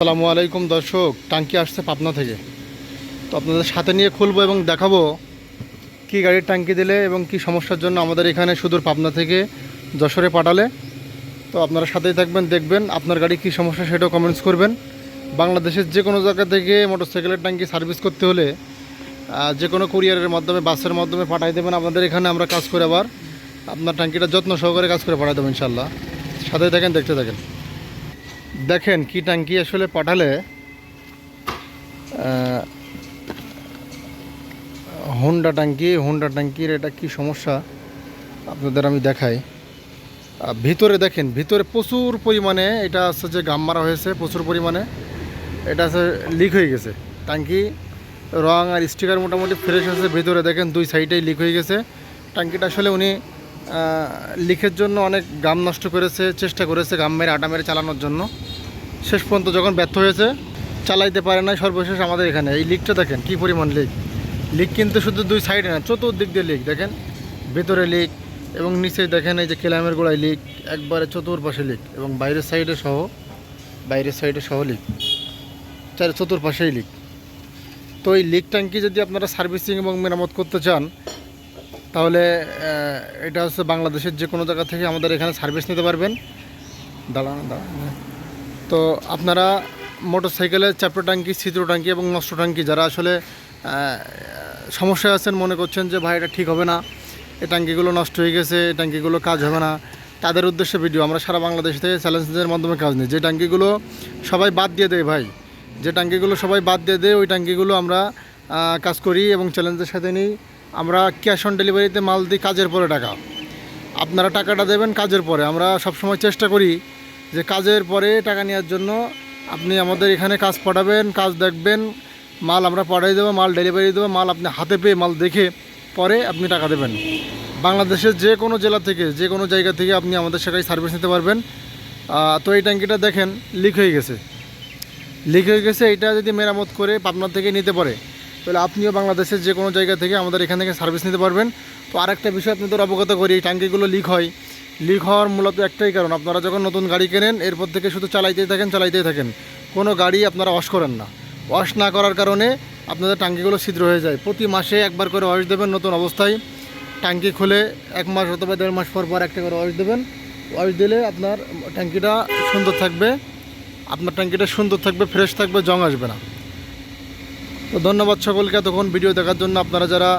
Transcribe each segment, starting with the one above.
আসসালামু আলাইকুম দর্শক, টাঙ্কি আসছে পাবনা থেকে। তো আপনাদের সাথে নিয়ে খুলবো এবং দেখাবো কি গাড়ির টাঙ্কি দিলে এবং কি সমস্যার জন্য আমাদের এখানে সুদূর পাবনা থেকে যশোরে পাঠালে। তো আপনারা সাথেই থাকবেন, দেখবেন আপনার গাড়ি কি সমস্যা সেটাও কমেন্টস করবেন। বাংলাদেশের যে কোনো জায়গা থেকে মোটরসাইকেলের টাঙ্কি সার্ভিস করতে হলে যে কোনো কুরিয়ারের মাধ্যমে, বাসের মাধ্যমে পাঠাই দেবেন। আপনাদের এখানে আমরা কাজ করে আবার আপনার টাঙ্কিটা যত্ন সহকারে কাজ করে পাঠাই দেবো ইনশাল্লাহ সাথেই থাকেন, দেখতে থাকেন। দেখেন কি ট্যাঙ্কি আসলে পাঠালে হোন্ডা ট্যাঙ্কি হোন্ডা ট্যাঙ্কির এটা কি সমস্যা? আপনাদের আমি দেখাই। ভিতরে দেখেন, ভিতরে প্রচুর পরিমাণে এটা আছে যে গাম মারা হয়েছে, প্রচুর পরিমাণে। এটা আছে লিক হয়ে গেছে। ট্যাঙ্কি রং আর স্টিকার মোটামুটি ফ্রেশ আছে, ভিতরে দেখেন দুই সাইডেই লিক হয়ে গেছে। ট্যাঙ্কিটা আসলে উনি লিকের জন্য অনেক গাম নষ্ট করেছে, চেষ্টা করেছে গাম মেরে, আটা মেরে চালানোর জন্য। শেষ পর্যন্ত যখন ব্যর্থ হয়েছে, চালাইতে পারে না সর্বশেষ আমাদের এখানে। এই লিকটা দেখেন, কি পরিমাণ লিক লিক কিন্তু শুধু দুই সাইডে না, চতুর্দিক দিয়ে লিক দেখেন? ভেতরে লিক এবং নিচে দেখেন এই যে কেলামের গোড়ায় লিক একবারে চতুর্পাশে লিক এবং বাইরের সাইডে সহ, বাইরের সাইডে সহ লিক চার চতুর্পাশেই লিক তো এই লিক ট্যাঙ্কি যদি আপনারা সার্ভিসিং এবং মেরামত করতে চান, তাহলে এটা হচ্ছে বাংলাদেশের যে কোনো জায়গা থেকে আমাদের এখানে সার্ভিস নিতে পারবেন। দাঁড়ান দাঁড়ান। তো আপনারা মোটর সাইকেলের চ্যাপ্টার ট্যাঙ্কি, ছিদ্র ট্যাঙ্কি এবং নষ্ট ট্যাঙ্কি, যারা আসলে সমস্যায় আছেন, মনে করছেন যে, ভাই, এটা ঠিক হবে না। এই ট্যাঙ্কিগুলো নষ্ট হয়ে গেছে এই ট্যাঙ্কিগুলো কাজ হবে না। তাদের উদ্দেশ্যে ভিডিও, আমরা সারা বাংলাদেশ থেকে চ্যালেঞ্জের মাধ্যমে কাজ নিই। যে ট্যাঙ্কিগুলো সবাই বাদ দিয়ে দেয়, ভাই, যে ট্যাঙ্কিগুলো সবাই বাদ দিয়ে দেয়, ওই ট্যাঙ্কিগুলো আমরা কাজ করি এবং চ্যালেঞ্জের সাথে নিই। আমরা ক্যাশ অন ডেলিভারিতে মাল দিই কাজের পরে টাকা। আপনারা টাকাটা দেবেন কাজের পরে। আমরা সবসময় চেষ্টা করি যে কাজের পরে টাকা নেওয়ার জন্য আপনি আমাদের এখানে কাজ পাঠাবেন, কাজ দেখবেন, মাল আমরা পাঠিয়ে দেবো, মাল ডেলিভারি দেবো, মাল আপনি হাতে পেয়ে মাল দেখে পরে আপনি টাকা দেবেন। বাংলাদেশের যে কোনো জেলা থেকে, যে কোনো জায়গা থেকে আপনি আমাদের সেখানে সার্ভিস নিতে পারবেন। তো এই ট্যাঙ্কিটা দেখেন লিক হয়ে গেছে। লিক হয়ে গেছে, এটা যদি মেরামত করে পাবনা থেকে নিতে পারে, তাহলে আপনিও বাংলাদেশের যে কোনো জায়গা থেকে আমাদের এখান থেকে সার্ভিস নিতে পারবেন। তো আরেকটা বিষয় আপনাদের অবগত করি ট্যাঙ্কিগুলো লিক হয়। লিক হওয়ার মূলত একটাই কারণ, আপনারা যখন নতুন গাড়ি কেনেন, এরপর থেকে শুধু চালাইতেই থাকেন চালাইতেই থাকেন। কোনো গাড়ি আপনারা ওয়াশ করেন না। ওয়াশ না করার কারণে আপনাদের ট্যাঙ্কিগুলো ছিদ্র হয়ে যায়। প্রতি মাসে একবার করে ওয়াশ দেবেন নতুন অবস্থায়। ট্যাঙ্কি খুলে এক মাস অথবা দেড় মাস পর পর একটা করে ওয়াশ দেবেন। ওয়াশ দিলে আপনার ট্যাঙ্কিটা সুন্দর থাকবে। আপনার ট্যাঙ্কিটা সুন্দর থাকবে ফ্রেশ থাকবে, জং আসবে না। তো ধন্যবাদ সকলকে এতক্ষণ ভিডিও দেখার জন্য। আপনারা যারা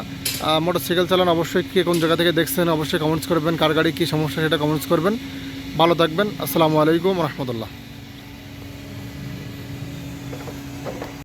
মোটর সাইকেল চালান অবশ্যই কে কোন জায়গা থেকে দেখছেন, অবশ্যই কমেন্টস করবেন। কার গাড়ি কী সমস্যা সেটা কমেন্টস করবেন। ভালো থাকবেন। আসসালামু আলাইকুম রহমতুল্লাহ।